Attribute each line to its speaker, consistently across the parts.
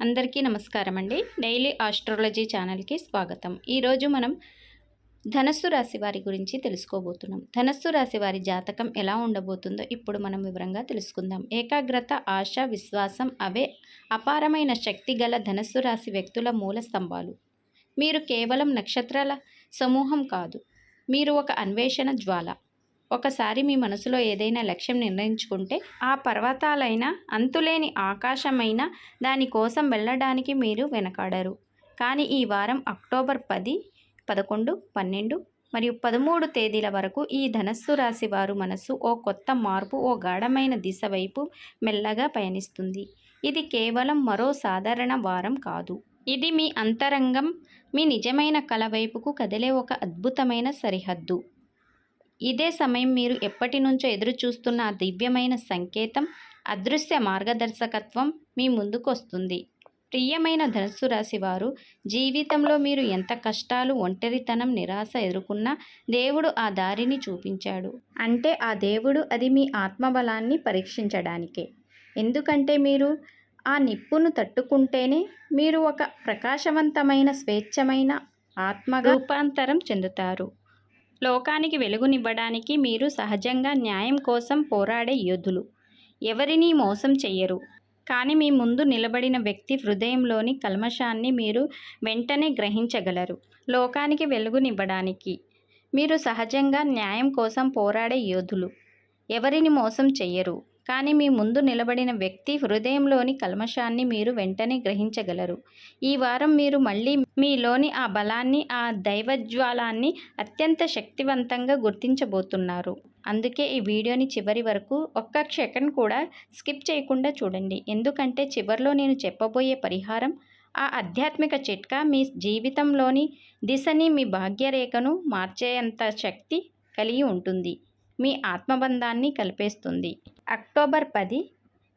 Speaker 1: అందరికీ నమస్కారం అండి డైలీ ఆస్ట్రాలజీ ఛానల్కి స్వాగతం. ఈరోజు మనం ధనస్సు రాశి వారి గురించి తెలుసుకోబోతున్నాం. ధనస్సు రాశి వారి జాతకం ఎలా ఉండబోతుందో ఇప్పుడు మనం వివరంగా తెలుసుకుందాం. ఏకాగ్రత ఆశ విశ్వాసం అవే అపారమైన శక్తి గల ధనస్సు రాశి వ్యక్తుల మూల స్తంభాలు. మీరు కేవలం నక్షత్రాల సమూహం కాదు. మీరు ఒక అన్వేషణ జ్వాల. ఒకసారి మీ మనసులో ఏదైనా లక్ష్యం నిర్ణయించుకుంటే ఆ పర్వతాలైన అంతులేని ఆకాశమైన దానికోసం వెళ్ళడానికి మీరు వెనకాడరు. కానీ ఈ వారం అక్టోబర్ పది పదకొండు పన్నెండు మరియు పదమూడు తేదీల వరకు ఈ ధనస్సు రాశి వారు మనస్సు ఓ కొత్త మార్పు ఓ గాఢమైన దిశ వైపు మెల్లగా పయనిస్తుంది. ఇది కేవలం మరో సాధారణ వారం కాదు. ఇది మీ అంతరంగం మీ నిజమైన కళ వైపుకు కదిలే ఒక అద్భుతమైన సరిహద్దు. ఇదే సమయం మీరు ఎప్పటి నుంచో ఎదురు చూస్తున్న ఆ దివ్యమైన సంకేతం అదృశ్య మార్గదర్శకత్వం మీ ముందుకు వస్తుంది ప్రియమైన ధనుసు రాశి వారు జీవితంలో మీరు ఎంత కష్టాలు ఒంటరితనం నిరాశ ఎదుర్కొన్నా దేవుడు ఆ దారిని చూపించాడు. అంటే ఆ దేవుడు అది మీ ఆత్మబలాన్ని పరీక్షించడానికే. ఎందుకంటే మీరు ఆ నిప్పును తట్టుకుంటేనే మీరు ఒక ప్రకాశవంతమైన స్వేచ్ఛమైన ఆత్మగా రూపాంతరం చెందుతారు. లోకానికి వెలుగునివ్వడానికి మీరు సహజంగా న్యాయం కోసం పోరాడే యోధులు. ఎవరినీ మోసం చెయ్యరు. కానీ మీ ముందు నిలబడిన వ్యక్తి హృదయంలోని కల్మషాన్ని మీరు వెంటనే గ్రహించగలరు. లోకానికి వెలుగునివ్వడానికి మీరు సహజంగా న్యాయం కోసం పోరాడే యోధులు. ఎవరిని మోసం చెయ్యరు. కానీ మీ ముందు నిలబడిన వ్యక్తి హృదయంలోని కల్మషాన్ని మీరు వెంటనే గ్రహించగలరు. ఈ వారం మీరు మళ్ళీ మీలోని ఆ బలాన్ని ఆ దైవజ్వాలాన్ని అత్యంత శక్తివంతంగా గుర్తించబోతున్నారు. అందుకే ఈ వీడియోని చివరి వరకు ఒక్క సెకండ్ కూడా స్కిప్ చేయకుండా చూడండి. ఎందుకంటే చివరిలో నేను చెప్పబోయే పరిహారం ఆ ఆధ్యాత్మిక చిట్కా మీ జీవితంలోని దిశని మీ భాగ్యరేఖను మార్చేంత శక్తి కలిగి ఉంటుంది. మీ ఆత్మబంధాన్ని కలిపేస్తుంది. అక్టోబర్ పది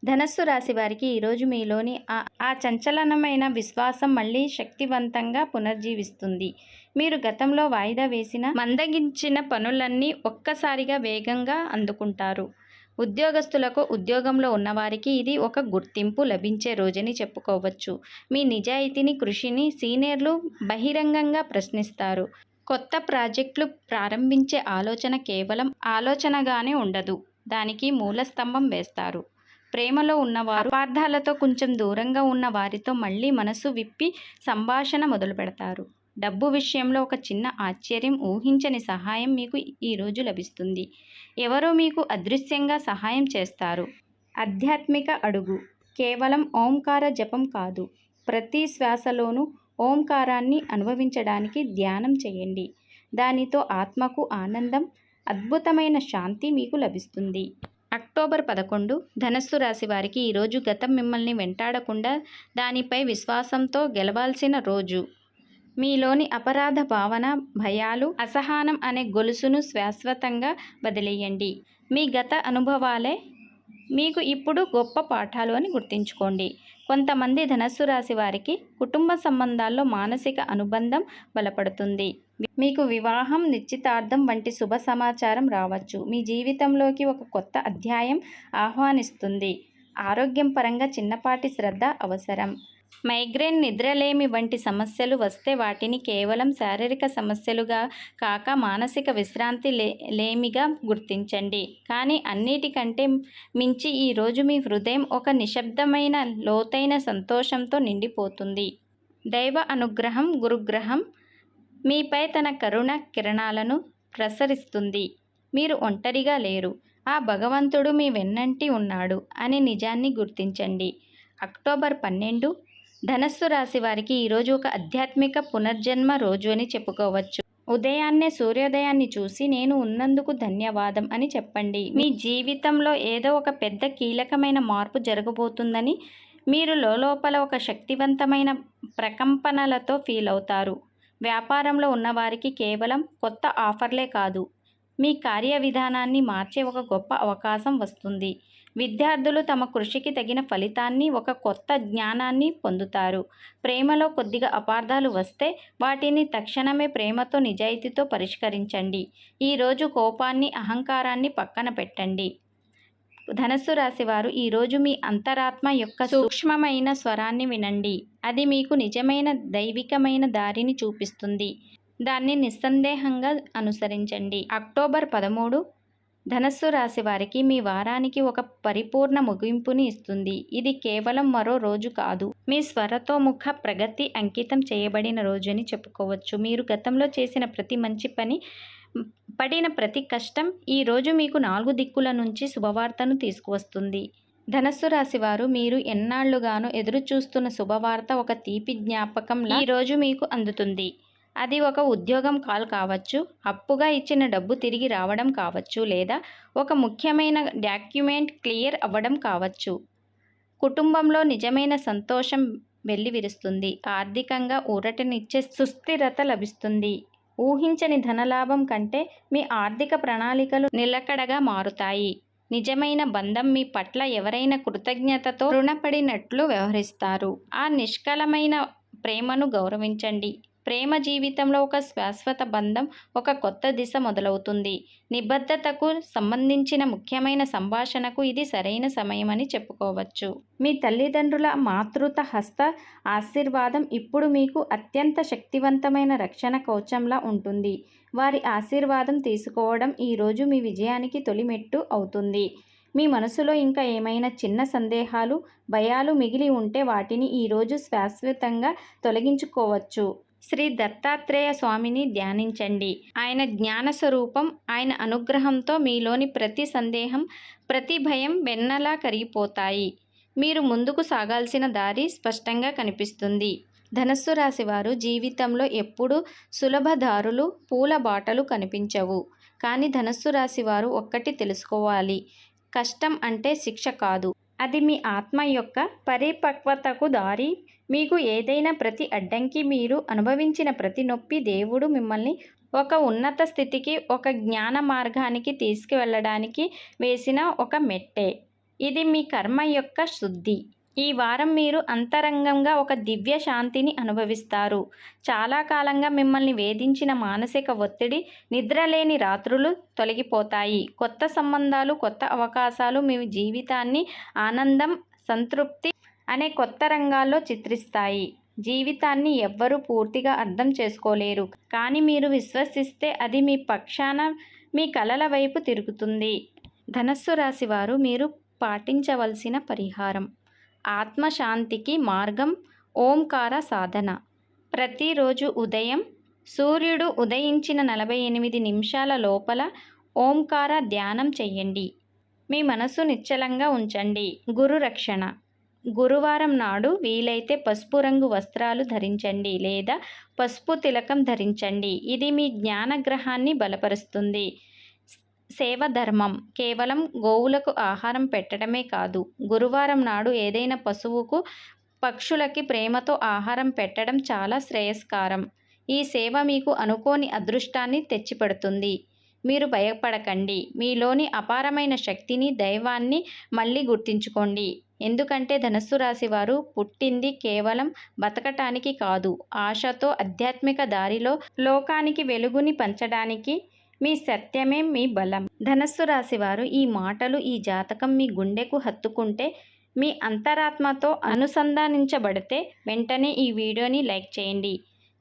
Speaker 1: ధనస్సు రాశి వారికి ఈరోజు మీలోని ఆ చంచలనమైన విశ్వాసం మళ్ళీ శక్తివంతంగా పునర్జీవిస్తుంది. మీరు గతంలో వాయిదా వేసిన మందగించిన పనులన్నీ ఒక్కసారిగా వేగంగా అందుకుంటారు. ఉద్యోగస్తులకు ఉద్యోగంలో ఉన్నవారికి ఇది ఒక గుర్తింపు లభించే రోజని చెప్పుకోవచ్చు. మీ నిజాయితీని కృషిని సీనియర్లు బహిరంగంగా ప్రశ్నిస్తారు. కొత్త ప్రాజెక్టులు ప్రారంభించే ఆలోచన కేవలం ఆలోచనగానే ఉండదు. దానికి మూలస్తంభం వేస్తారు. ప్రేమలో ఉన్నవారు అపార్థాలతో కొంచెం దూరంగా ఉన్న వారితో మళ్ళీ మనసు విప్పి సంభాషణ మొదలు పెడతారు డబ్బు విషయంలో ఒక చిన్న ఆశ్చర్యం ఊహించని సహాయం మీకు ఈరోజు లభిస్తుంది. ఎవరో మీకు అదృశ్యంగా సహాయం చేస్తారు. ఆధ్యాత్మిక అడుగు. కేవలం ఓంకార జపం కాదు. ప్రతి శ్వాసలోనూ ఓంకారాన్ని అనుభవించడానికి ధ్యానం చేయండి. దానితో ఆత్మకు ఆనందం అద్భుతమైన శాంతి మీకు లభిస్తుంది. అక్టోబర్ పదకొండు ధనస్సు రాశి వారికి ఈరోజు గతం మిమ్మల్ని వెంటాడకుండా దానిపై విశ్వాసంతో గెలవాల్సిన రోజు. మీలోని అపరాధ భావన భయాలు అసహనం అనే గొలుసును శాశ్వతంగా వదిలేయండి. మీ గత అనుభవాలే మీకు ఇప్పుడు గొప్ప పాఠాలు అని గుర్తుంచుకోండి. కొంతమంది ధనస్సు రాశి వారికి కుటుంబ సంబంధాల్లో మానసిక అనుబంధం బలపడుతుంది. మీకు వివాహం నిశ్చితార్థం వంటి శుభ సమాచారం రావచ్చు. మీ జీవితంలోకి ఒక కొత్త అధ్యాయం ఆహ్వానిస్తుంది. ఆరోగ్యం పరంగా చిన్నపాటి శ్రద్ధ అవసరం. మైగ్రేన్ నిద్రలేమి వంటి సమస్యలు వస్తే వాటిని కేవలం శారీరక సమస్యలుగా కాక మానసిక విశ్రాంతి లే లేమిగా గుర్తించండి. కానీ అన్నిటికంటే మించి ఈరోజు మీ హృదయం ఒక నిశ్శబ్దమైన లోతైన సంతోషంతో నిండిపోతుంది. దైవ అనుగ్రహం గురుగ్రహం మీపై తన కరుణ కిరణాలను ప్రసరిస్తుంది. మీరు ఒంటరిగా లేరు. ఆ భగవంతుడు మీ వెన్నంటి ఉన్నాడు అనే నిజాన్ని గుర్తించండి. అక్టోబర్ పన్నెండు ధనస్సు రాశి వారికి ఈరోజు ఒక ఆధ్యాత్మిక పునర్జన్మ రోజు అని చెప్పుకోవచ్చు. ఉదయాన్నే సూర్యోదయాన్ని చూసి నేను ఉన్నందుకు ధన్యవాదం అని చెప్పండి. మీ జీవితంలో ఏదో ఒక పెద్ద కీలకమైన మార్పు జరగబోతుందని మీరు లోపల ఒక శక్తివంతమైన ప్రకంపనలతో ఫీల్ అవుతారు వ్యాపారంలో ఉన్నవారికి కేవలం కొత్త ఆఫర్లే కాదు. మీ కార్య విధానాన్ని మార్చే ఒక గొప్ప అవకాశం వస్తుంది. విద్యార్థులు తమ కృషికి తగిన ఫలితాన్ని ఒక కొత్త జ్ఞానాన్ని పొందుతారు. ప్రేమలో కొద్దిగా అపార్థాలు వస్తే వాటిని తక్షణమే ప్రేమతో నిజాయితీతో పరిష్కరించండి. ఈరోజు కోపాన్ని అహంకారాన్ని పక్కన పెట్టండి. ధనస్సు రాశి వారు ఈరోజు మీ అంతరాత్మ యొక్క సూక్ష్మమైన స్వరాన్ని వినండి. అది మీకు నిజమైన దైవికమైన దారిని చూపిస్తుంది. దాన్ని నిస్సందేహంగా అనుసరించండి. అక్టోబర్ పదమూడు ధనస్సు రాశి వారికి మీ వారానికి ఒక పరిపూర్ణ ముగింపుని ఇస్తుంది. ఇది కేవలం మరో రోజు కాదు. మీ స్వరతోముఖ ప్రగతి అంకితం చేయబడిన రోజు అని చెప్పుకోవచ్చు. మీరు గతంలో చేసిన ప్రతి మంచి పని పడిన ప్రతి కష్టం ఈరోజు మీకు నాలుగు దిక్కుల నుంచి శుభవార్తను తీసుకువస్తుంది. ధనస్సు రాశి వారు మీరు ఎన్నాళ్ళుగానో ఎదురు చూస్తున్న శుభవార్త ఒక తీపి జ్ఞాపకం ఈ రోజు మీకు అందుతుంది. అది ఒక ఉద్యోగం కాల్ కావచ్చు అప్పుగా ఇచ్చిన డబ్బు తిరిగి రావడం కావచ్చు లేదా ఒక ముఖ్యమైన డాక్యుమెంట్ క్లియర్ అవ్వడం కావచ్చు. కుటుంబంలో నిజమైన సంతోషం వెల్లివిరుస్తుంది. ఆర్థికంగా ఊరటనిచ్చే సుస్థిరత లభిస్తుంది. ఊహించని ధనలాభం కంటే మీ ఆర్థిక ప్రణాళికలు నిలకడగా మారుతాయి. నిజమైన బంధం మీ పట్ల ఎవరైనా కృతజ్ఞతతో రుణపడినట్లు వ్యవహరిస్తారు. ఆ నిష్కలమైన ప్రేమను గౌరవించండి. ప్రేమ జీవితంలో ఒక శాశ్వత బంధం ఒక కొత్త దిశ మొదలవుతుంది. నిబద్ధతకు సంబంధించిన ముఖ్యమైన సంభాషణకు ఇది సరైన సమయమని చెప్పుకోవచ్చు. మీ తల్లిదండ్రుల మాతృత హస్త ఆశీర్వాదం ఇప్పుడు మీకు అత్యంత శక్తివంతమైన రక్షణ కవచంలా ఉంటుంది. వారి ఆశీర్వాదం తీసుకోవడం ఈరోజు మీ విజయానికి తొలిమెట్టు అవుతుంది. మీ మనసులో ఇంకా ఏమైనా చిన్న సందేహాలు భయాలు మిగిలి ఉంటే వాటిని ఈరోజు శాశ్వతంగా తొలగించుకోవచ్చు. శ్రీ దత్తాత్రేయ స్వామిని ధ్యానించండి. ఆయన జ్ఞాన స్వరూపం ఆయన అనుగ్రహంతో మీలోని ప్రతి సందేహం ప్రతి భయం వెన్నలా కరిగిపోతాయి. మీరు ముందుకు సాగాల్సిన దారి స్పష్టంగా కనిపిస్తుంది. ధనస్సు రాశి వారు జీవితంలో ఎప్పుడూ సులభదారులు పూల బాటలు కనిపించవు. కానీ ధనస్సు రాశి వారు ఒక్కటి తెలుసుకోవాలి. కష్టం అంటే శిక్ష కాదు. అది మీ ఆత్మ యొక్క పరిపక్వతకు దారి. మీకు ఏదైనా ప్రతి అడ్డంకి మీరు అనుభవించిన ప్రతి నొప్పి దేవుడు మిమ్మల్ని ఒక ఉన్నత స్థితికి ఒక జ్ఞాన మార్గానికి తీసుకువెళ్ళడానికి వేసిన ఒక మెట్టే. ఇది మీ కర్మ యొక్క శుద్ధి. ఈ వారం మీరు అంతరంగంగా ఒక దివ్య శాంతిని అనుభవిస్తారు. చాలా కాలంగా మిమ్మల్ని వేధించిన మానసిక ఒత్తిడి నిద్రలేని రాత్రులు తొలగిపోతాయి. కొత్త సంబంధాలు కొత్త అవకాశాలు మీ జీవితాన్ని ఆనందం సంతృప్తి అనే కొత్త రంగాల్లో చిత్రిస్తాయి. జీవితాన్ని ఎవ్వరూ పూర్తిగా అర్థం చేసుకోలేరు. కానీ మీరు విశ్వసిస్తే అది మీ పక్షాన మీ కలల వైపు తిరుగుతుంది. ధనస్సు రాశి వారు మీరు పాటించవలసిన పరిహారం. ఆత్మశాంతికి మార్గం ఓంకార సాధన. ప్రతిరోజు ఉదయం సూర్యుడు ఉదయించిన నలభై ఎనిమిది నిమిషాల లోపల ఓంకార ధ్యానం చెయ్యండి. మీ మనసు నిశ్చలంగా ఉంచండి. గురు రక్షణ గురువారం నాడు వీలైతే పసుపు రంగు వస్త్రాలు ధరించండి లేదా పసుపు తిలకం ధరించండి. ఇది మీ జ్ఞానగ్రహాన్ని బలపరుస్తుంది. సేవ ధర్మం కేవలం గోవులకు ఆహారం పెట్టడమే కాదు. గురువారం నాడు ఏదైనా పశువుకు పక్షులకి ప్రేమతో ఆహారం పెట్టడం చాలా శ్రేయస్కారం. ఈ సేవ మీకు అనుకోని అదృష్టాన్ని తెచ్చిపెడుతుంది. మీరు భయపడకండి. మీలోని అపారమైన శక్తిని దైవాన్ని మళ్ళీ గుర్తించుకోండి. ఎందుకంటే ధనస్సు రాశి వారు పుట్టింది కేవలం బతకటానికి కాదు. ఆశతో ఆధ్యాత్మిక దారిలో లోకానికి వెలుగుని పంచడానికి మీ సత్యమే మీ బలం. ధనస్సు రాశివారు ఈ మాటలు ఈ జాతకం మీ గుండెకు హత్తుకుంటే మీ అంతరాత్మతో అనుసంధానించబడితే వెంటనే ఈ వీడియోని లైక్ చేయండి.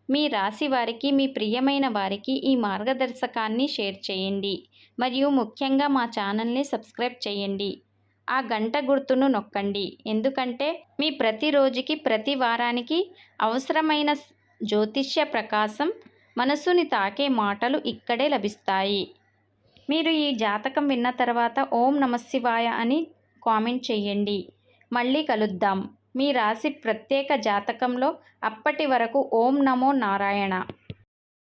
Speaker 1: మీ రాశి వారికి మీ ప్రియమైన వారికి ఈ మార్గదర్శకాన్ని షేర్ చేయండి. మరియు ముఖ్యంగా మా ఛానల్ని సబ్స్క్రైబ్ చేయండి. ఆ గంట గుర్తును నొక్కండి. ఎందుకంటే మీ ప్రతి రోజుకి ప్రతి వారానికి అవసరమైన జ్యోతిష్య ప్రకాశం మనస్సుని తాకే మాటలు ఇక్కడే లభిస్తాయి. మీరు ఈ జాతకం విన్న తర్వాత ఓం నమశివాయ అని కామెంట్ చేయండి. మళ్ళీ కలుద్దాం. మీ రాశి ప్రత్యేక జాతకంలో అప్పటి వరకు ఓం నమో నారాయణ.